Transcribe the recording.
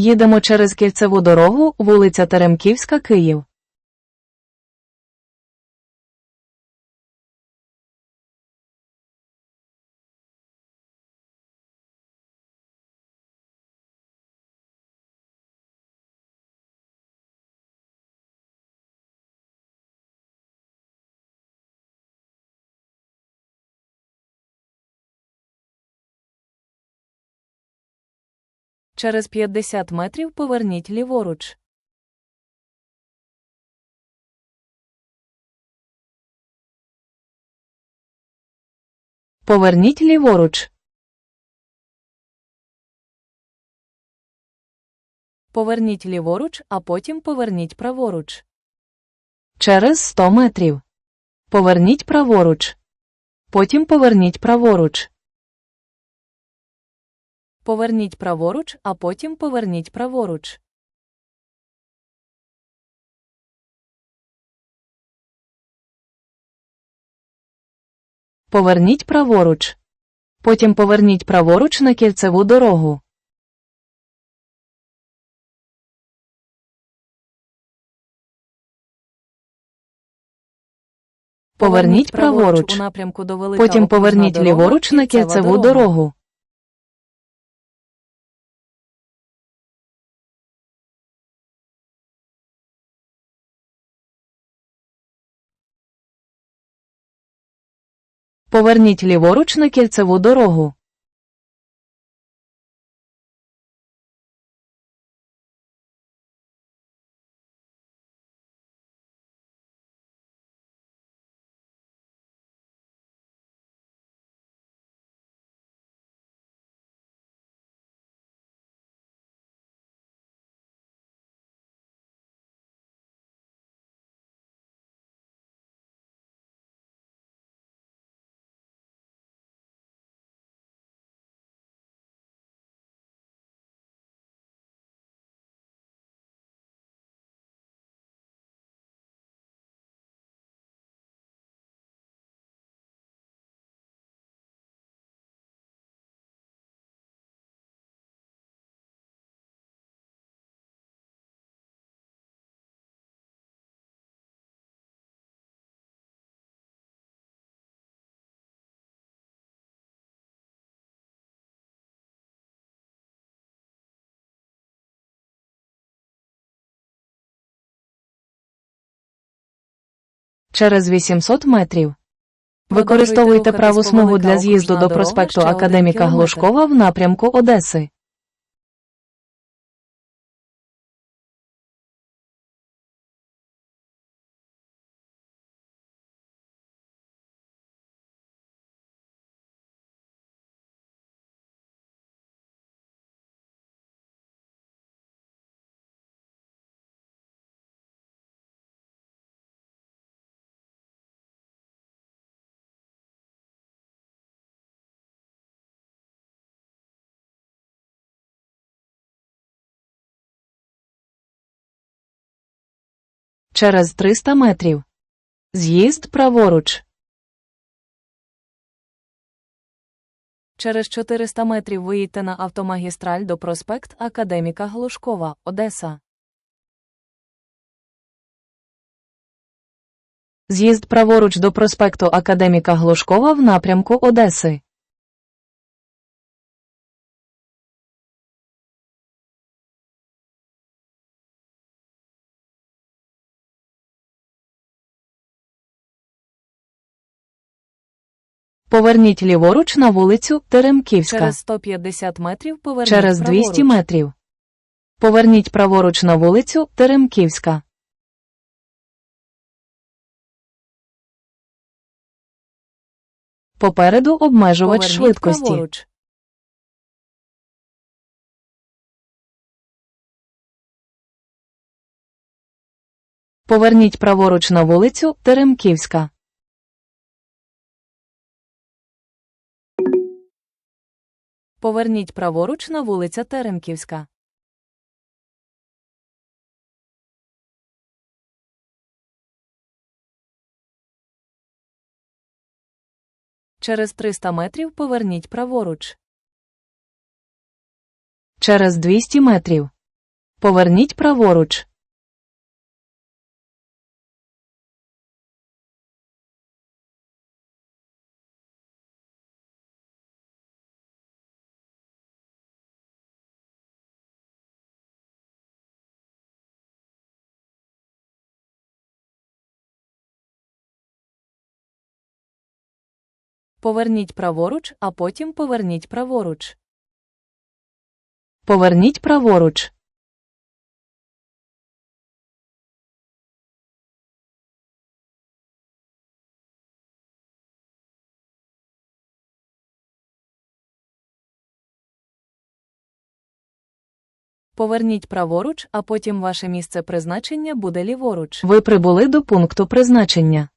Їдемо через кільцеву дорогу, вулиця Теремківська, Київ. Через 50 метрів поверніть ліворуч. Поверніть ліворуч. Поверніть ліворуч, а потім поверніть праворуч. Через 100 метрів. Поверніть праворуч. Потім поверніть праворуч. Поверніть праворуч, а потім поверніть праворуч. Поверніть праворуч. Потім поверніть праворуч на кільцеву дорогу. Поверніть праворуч. Потім поверніть ліворуч на кільцеву дорогу. Поверніть ліворуч на кільцеву дорогу. Через 800 метрів. Використовуйте праву смугу для з'їзду до проспекту Академіка. Глушкова в напрямку Одеси. Через 300 метрів. З'їзд праворуч. Через 400 метрів виїдьте на автомагістраль до проспект Академіка Глушкова, Одеса. З'їзд праворуч до проспекту Академіка Глушкова в напрямку Одеси. Поверніть ліворуч на вулицю Теремківська. Через 150 метрів поверніть Через 200 праворуч. метрів. Поверніть праворуч на вулицю Теремківська. Попереду обмежувач Поверніть швидкості. праворуч. Поверніть праворуч на вулицю Теремківська. Поверніть праворуч на вулиця Теремківська. Через 300 метрів поверніть праворуч. Через 200 метрів. Поверніть праворуч. Поверніть праворуч, а потім поверніть праворуч. Поверніть праворуч. Поверніть праворуч, а потім ваше місце призначення буде ліворуч. Ви прибули до пункту призначення.